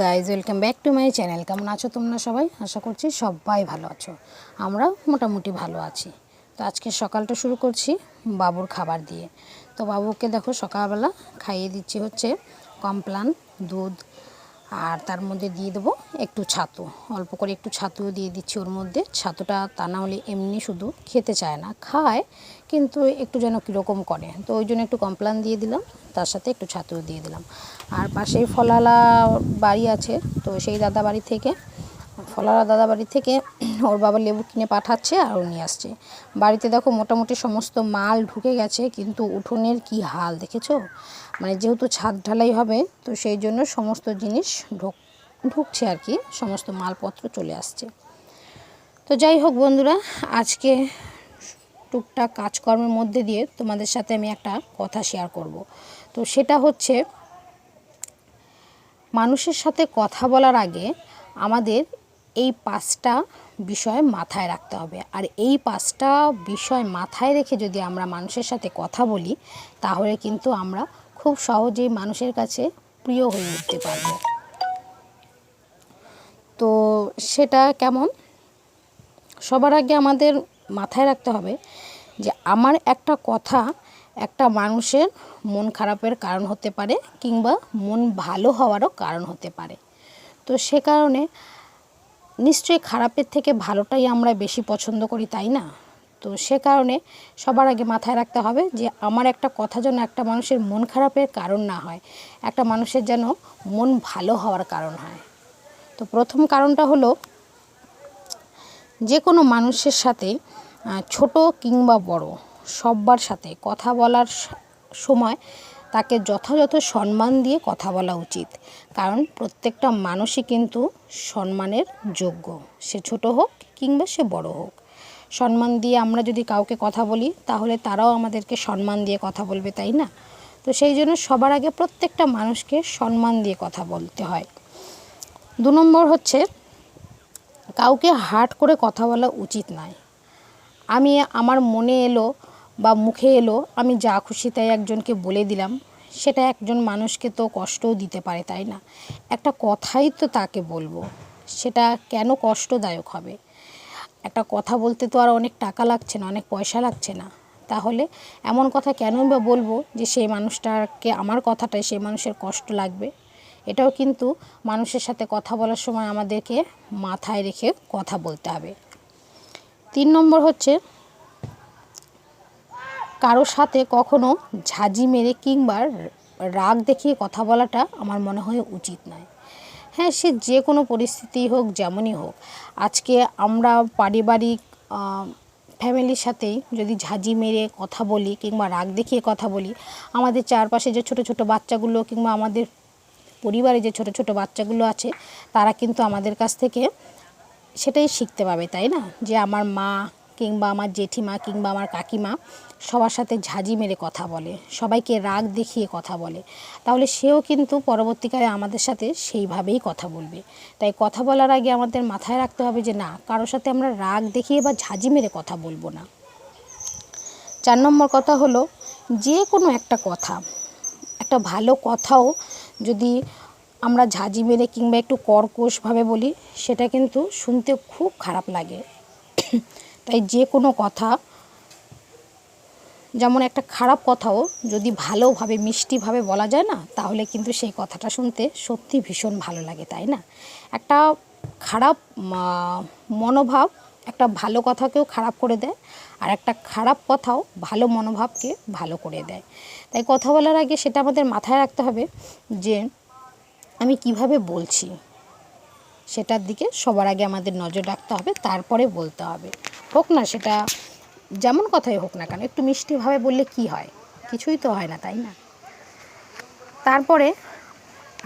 Guys welcome back to my channel কেমন আছো তোমরা সবাই? আশা করছি সবাই ভালো আছো। আমরাও মোটামুটি ভালো আছি। তো আজকে সকালটা শুরু করছি বাবুর খাবার দিয়ে। তো বাবুকে দেখো সকালবেলা খাইয়ে দিচ্ছি হচ্ছে কমপ্লান দুধ। আর তার মধ্যে দিয়ে দেবো একটু ছাতু। অল্প করে একটু ছাতুও দিয়ে দিচ্ছি ওর মধ্যে। ছাতুটা তা না হলে এমনি শুধু খেতে চায় না, খায়, কিন্তু একটু যেন কীরকম করে। তো ওই জন্য একটু কমপ্লান দিয়ে দিলাম, তার সাথে একটু ছাতুও দিয়ে দিলাম। আর পাশেই ফলালা বাড়ি আছে, তো সেই দাদা বাড়ি থেকে ফলালা দাদা বাড়ি থেকে ওর বাবা লেবু কিনে পাঠাচ্ছে আর ও নিয়ে আসছে। বাড়িতে দেখো মোটামুটি সমস্ত মাল ঢুকে গেছে, কিন্তু উঠোনের কি হাল দেখেছ? মানে যেহেতু ছাদ ঢালাই হবে, তো সেই জন্য সমস্ত জিনিস ঢুক, ঢুকছে আর কি, সমস্ত মালপত্র চলে আসছে। তো যাই হোক বন্ধুরা, আজকে টুকটাক কাজকর্মের মধ্যে দিয়ে তোমাদের সাথে আমি একটা কথা শেয়ার করব। তো সেটা হচ্ছে, মানুষের সাথে কথা বলার আগে আমাদের এই পাঁচটা বিষয় মাথায় রাখতে হবে। আর এই পাঁচটা বিষয় মাথায় রেখে যদি আমরা মানুষের সাথে কথা বলি, তাহলে কিন্তু আমরা খুব সহজেই মানুষের কাছে প্রিয় হয়ে উঠতে পারব। তো সেটা কেমন? সবার আগে আমাদের মাথায় রাখতে হবে যে আমার একটা কথা একটা মানুষের মন খারাপের কারণ হতে পারে কিংবা মন ভালো হওয়ারও কারণ হতে পারে। তো সে কারণে নিশ্চয়ই খারাপের থেকে ভালোটাই আমরা বেশি পছন্দ করি, তাই না? তো সে কারণে সবার আগে মাথায় রাখতে হবে যে আমার একটা কথা যেন একটা মানুষের মন খারাপের কারণ না হয়, একটা মানুষের যেন মন ভালো হওয়ার কারণ হয়। তো প্রথম কারণটা হলো, যে কোনো মানুষের সাথে ছোট কিংবা বড়, সব্বার সাথে কথা বলার সময় তাকে যথাযথ সম্মান দিয়ে কথা বলা উচিত। কারণ প্রত্যেকটা মানুষই কিন্তু সম্মানের যোগ্য। সে ছোট হোক কিংবা সে বড় হোক। সম্মান দিয়ে আমরা যদি কাউকে কথা বলি, তাহলে তারাও আমাদেরকে সম্মান দিয়ে কথা বলবে, তাই না? তো সেই জন্য সবার আগে প্রত্যেকটা মানুষকে সম্মান দিয়ে কথা বলতে হয়। দু নম্বর হচ্ছে, কাউকে হার্ট করে কথা বলা উচিত নয়। আমি, আমার মনে এলো বা মুখে এলো, আমি যা খুশি তাই একজনকে বলে দিলাম। সেটা একজন মানুষকে তো কষ্টও দিতে পারে, তাই না? একটা কথাই তো তাকে বলব, সেটা কেন কষ্টদায়ক হবে? একটা কথা বলতে তো আর অনেক টাকা লাগছে না, অনেক পয়সা লাগছে না। তাহলে এমন কথা কেনই বা বলব যে সেই মানুষটাকে, আমার কথাটাই সেই মানুষের কষ্ট লাগবে? এটাও কিন্তু মানুষের সাথে কথা বলার সময় আমাদেরকে মাথায় রেখে কথা বলতে হবে। তিন নম্বর হচ্ছে কারও সাথে কখনো ঝাঁজি মেরে কিংবা রাগ দেখিয়ে কথা বলাটা আমার মনে হয় উচিত নয়। হ্যাঁ সে যে কোনো পরিস্থিতি হোক, যেমনই হোক, আজকে আমরা পারিবারিক ফ্যামিলির সাথেই যদি ঝাঁজি মেরে কথা বলি কিংবা রাগ দেখিয়ে কথা বলি, আমাদের চারপাশে যে ছোট ছোট বাচ্চাগুলো কিংবা আমাদের পরিবারে যে ছোট ছোট বাচ্চাগুলো আছে, তারা কিন্তু আমাদের কাছ থেকে সেটাই শিখতে পাবে, তাই না? যে আমার মা কিংবা আমার জেঠিমা কিংবা আমার কাকিমা সবার সাথে ঝাঁজি মেরে কথা বলে, সবাইকে রাগ দেখিয়ে কথা বলে। তাহলে সেও কিন্তু পরবর্তীকালে আমাদের সাথে সেইভাবেই কথা বলবে। তাই কথা বলার আগে আমাদের মাথায় রাখতে হবে যে না, কারোর সাথে আমরা রাগ দেখিয়ে বা ঝাঁজি মেরে কথা বলব না। চার নম্বর কথা হলো, যে কোনো একটা কথা, একটা ভালো কথাও যদি আমরা ঝাঁজি মেরে কিংবা একটু কর্কশভাবে বলি, সেটা কিন্তু শুনতে খুব খারাপ লাগে। তাই যে কোনো কথা যেমন একটা খারাপ কথাও যদি ভালোভাবে, মিষ্টিভাবে বলা যায় না, তাহলে কিন্তু সেই কথাটা শুনতে সত্যি ভীষণ ভালো লাগে, তাই না? একটা খারাপ মনোভাব একটা ভালো কথাকেও খারাপ করে দেয়, আর একটা খারাপ কথাও ভালো মনোভাবকে ভালো করে দেয়। তাই কথা বলার আগে সেটা আমাদের মাথায় রাখতে হবে যে, আমি কীভাবে বলছি? সেটার দিকে সবার আগে আমাদের নজর রাখতে হবে, তারপরে বলতে হবে। হোক না, সেটা যেমন কথাই হোক না কেন, একটু মিষ্টিভাবে বললে কি হয়? কিছুই তো হয় না, তাই না? তারপরে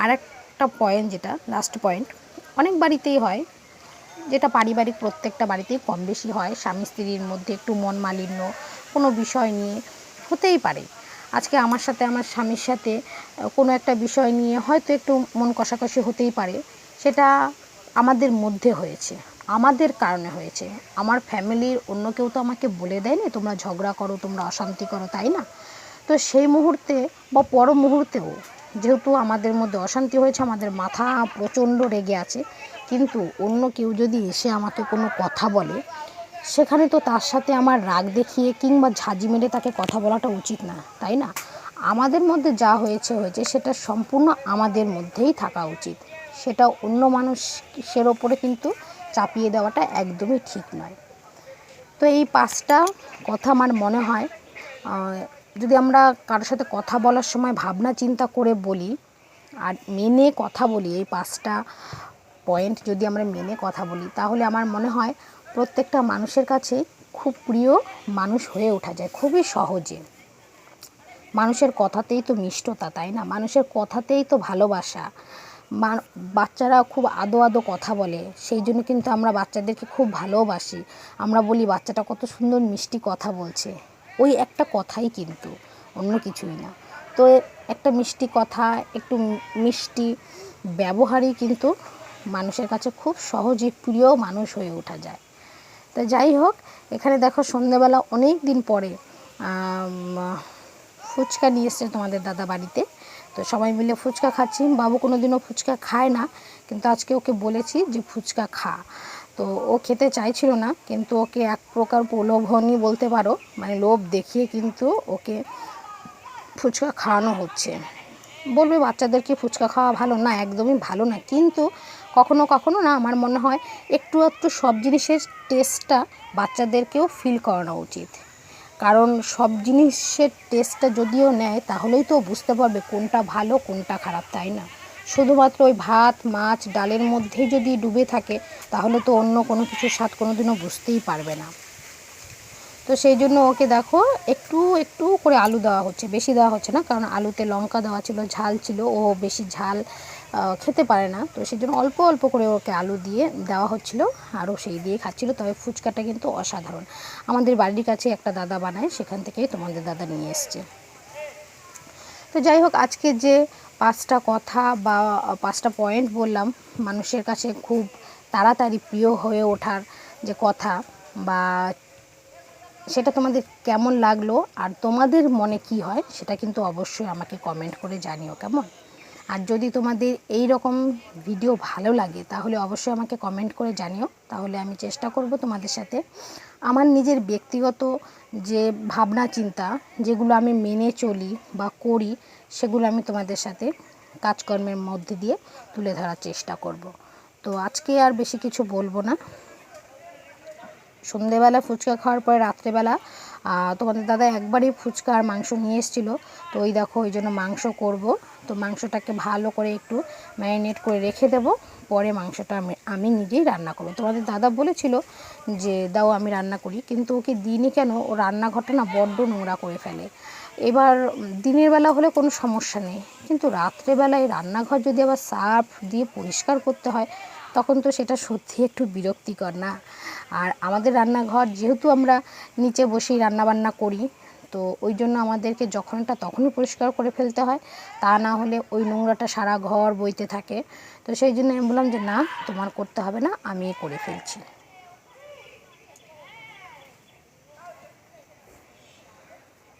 আরেকটা পয়েন্ট যেটা লাস্ট পয়েন্ট অনেক বাড়িতেই হয়, যেটা পারিবারিক প্রত্যেকটা বাড়িতেই কম বেশি হয়, স্বামী স্ত্রীর মধ্যে একটু মন মালিন্য, কোনো বিষয় নিয়ে হতেই পারে। আজকে আমার সাথে, আমার স্বামীর সাথে কোনো একটা বিষয় নিয়ে হয়তো একটু মন কষাকষি হতেই পারে, সেটা আমাদের মধ্যে হয়েছে। আমাদের কারণে হয়েছে। আমার ফ্যামিলির অন্য কেউ তো আমাকে বলে দেয়নি, তোমরা ঝগড়া করো, তোমরা অশান্তি করো, তাই না? তো সেই মুহূর্তে বা পর মুহূর্তেও যেহেতু আমাদের মধ্যে অশান্তি হয়েছে, আমাদের মাথা প্রচণ্ড রেগে আছে, কিন্তু অন্য কেউ যদি এসে আমাকে কোনো কথা বলে, সেখানে তো তার সাথে আমার রাগ দেখিয়ে কিংবা ঝাঁঝি মেরে তাকে কথা বলাটা উচিত না, তাই না? আমাদের মধ্যে যা হয়েছে হয়েছে, সেটা সম্পূর্ণ আমাদের মধ্যেই থাকা উচিত। সেটা অন্য মানুষের ওপরে কিন্তু চাপিয়ে দেওয়াটা একদমই ঠিক নয়। তো এই পাঁচটা কথা আমার মনে হয় যদি আমরা কারোর সাথে কথা বলার সময় ভাবনা চিন্তা করে বলি আর মেনে কথা বলি, এই পাঁচটা পয়েন্ট যদি আমরা মেনে কথা বলি, তাহলে আমার মনে হয় প্রত্যেকটা মানুষের কাছে খুব প্রিয় মানুষ হয়ে ওঠা যায়, খুবই সহজে। মানুষের কথাতেই তো মিষ্টতা, তাই না? মানুষের কথাতেই তো ভালোবাসা। বাচ্চারা খুব আদো আদো কথা বলে। সেই জন্য কিন্তু আমরা বাচ্চাদেরকে খুব ভালোবাসি। আমরা বলি, বাচ্চাটা কত সুন্দর মিষ্টি কথা বলছে। ওই একটা কথাই কিন্তু, অন্য কিছুই না। তো একটা মিষ্টি কথা, একটু মিষ্টি ব্যবহারই কিন্তু মানুষের কাছে খুব সহজে প্রিয় মানুষ হয়ে ওঠা যায়। তা যাই হোক, এখানে দেখো সন্ধ্যেবেলা অনেক দিন পরে ফুচকা নিয়ে এসছে তোমাদের দাদা বাড়িতে। তো সবাই মিলে ফুচকা খাচ্ছি। বাবু কোনো দিনও ফুচকা খায় না, কিন্তু আজকে ওকে বলেছি যে ফুচকা খা। তো ও খেতে চাইছিল না, কিন্তু ওকে এক প্রকার প্রলোভনই বলতে পারো মানে লোভ দেখিয়ে কিন্তু ওকে ফুচকা খাওয়ানো হচ্ছে। বলবে, বাচ্চাদেরকে ফুচকা খাওয়া ভালো না, একদমই ভালো না। কিন্তু কখনো কখনো না, আমার মনে হয় একটু একটু সব জিনিসের টেস্টটা বাচ্চাদেরকেও ফিল করানো উচিত। কারণ সব জিনিসের টেস্টটা যদিও নেয়, তাহলেই তো বুঝতে পারবে কোনটা ভালো, কোনটা খারাপ, তাই না? শুধুমাত্র ওই ভাত, মাছ, ডালের মধ্যেই যদি ডুবে থাকে, তাহলে তো অন্য কোনো কিছুর স্বাদ কোনোদিনও বুঝতেই পারবে না। তো সেই জন্য ওকে দেখো, একটু একটু করে আলু দেওয়া হচ্ছে, বেশি দেওয়া হচ্ছে না, কারণ আলুতে লঙ্কা দেওয়া ছিল, ঝাল ছিল, ও বেশি ঝাল খেতে পারে না। তো সেই জন্য অল্প অল্প করে ওকে আলু দিয়ে দেওয়া হচ্ছিল আরও সেই দিয়ে খাচ্ছিল, তবে ফুচকাটা কিন্তু অসাধারণ। আমাদের বাড়ির কাছে একটা দাদা বানায়, সেখান থেকেই তোমাদের দাদা নিয়ে এসছে। তো যাই হোক, আজকে যে পাঁচটা কথা বা পাঁচটা পয়েন্ট বললাম, মানুষের কাছে খুব তাড়াতাড়ি প্রিয় হয়ে ওঠার যে কথা বা সেটা তোমাদের কেমন লাগল আর তোমাদের মনে কি হয় সেটা কিন্তু অবশ্যই আমাকে কমেন্ট করে জানিও, কেমন? আর যদি তোমাদের এই রকম ভিডিও ভালো লাগে, তাহলে অবশ্যই আমাকে কমেন্ট করে জানিও। তাহলে আমি চেষ্টা করব তোমাদের সাথে আমার নিজের ব্যক্তিগত যে ভাবনা, চিন্তা, যেগুলো আমি মেনে চলি বা করি, সেগুলো আমি তোমাদের সাথে কাজকর্মের মধ্যে দিয়ে তুলে ধরার চেষ্টা করব। তো আজকে আর বেশি কিছু বলব না। সন্ধেবেলা ফুচকা খাওয়ার পরে রাত্রেবেলা তোমাদের দাদা একবারই ফুচকা আর মাংস নিয়ে এসেছিল। তো ওই দেখো, ওই জন্য মাংস করব। তো মাংসটাকে ভালো করে একটু ম্যারিনেট করে রেখে দেব। পরে মাংসটা আমি আমি নিজেই রান্না করব। তোমাদের দাদা বলেছিল যে, দাও, আমি রান্না করি। কিন্তু ওকে দিনই কেন? ও রান্নাঘরটা না বড্ড নোংরা করে ফেলে। এবার দিনের বেলা হলে কোনো সমস্যা নেই। কিন্তু রাত্রেবেলায় রান্নাঘর যদি আবার সার্ফ দিয়ে পরিষ্কার করতে হয়, তখন তো সেটা সত্যি একটু বিরক্তিকর না। আর আমাদের রান্নাঘর যেহেতু আমরা নিচে বসেই রান্নাবান্না করি, তো ওই জন্য আমাদেরকে যখনটা তখনই পরিষ্কার করে ফেলতে হয়, তা না হলে ওই নোংরাটা সারা ঘর বইতে থাকে। তো সেই জন্য আমি বললাম যে, না, তোমার করতে হবে না, আমি করে ফেলছি।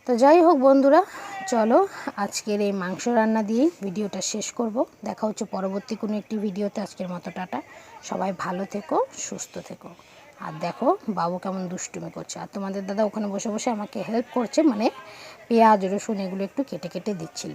তো যাই হোক বন্ধুরা, চলো আজকের এই মাংস রান্না দিয়েই ভিডিওটা শেষ করব। দেখা হচ্ছে পরবর্তী কোনো একটি ভিডিওতে। আজকের মতো টাটা। সবাই ভালো থেকো, সুস্থ থেকো। আর দেখো, বাবু কেমন দুষ্টুমি করছে। আর তোমাদের দাদা ওখানে বসে বসে আমাকে হেল্প করছে মানে পেঁয়াজ, রসুন এগুলো একটু কেটে কেটে দিচ্ছিল।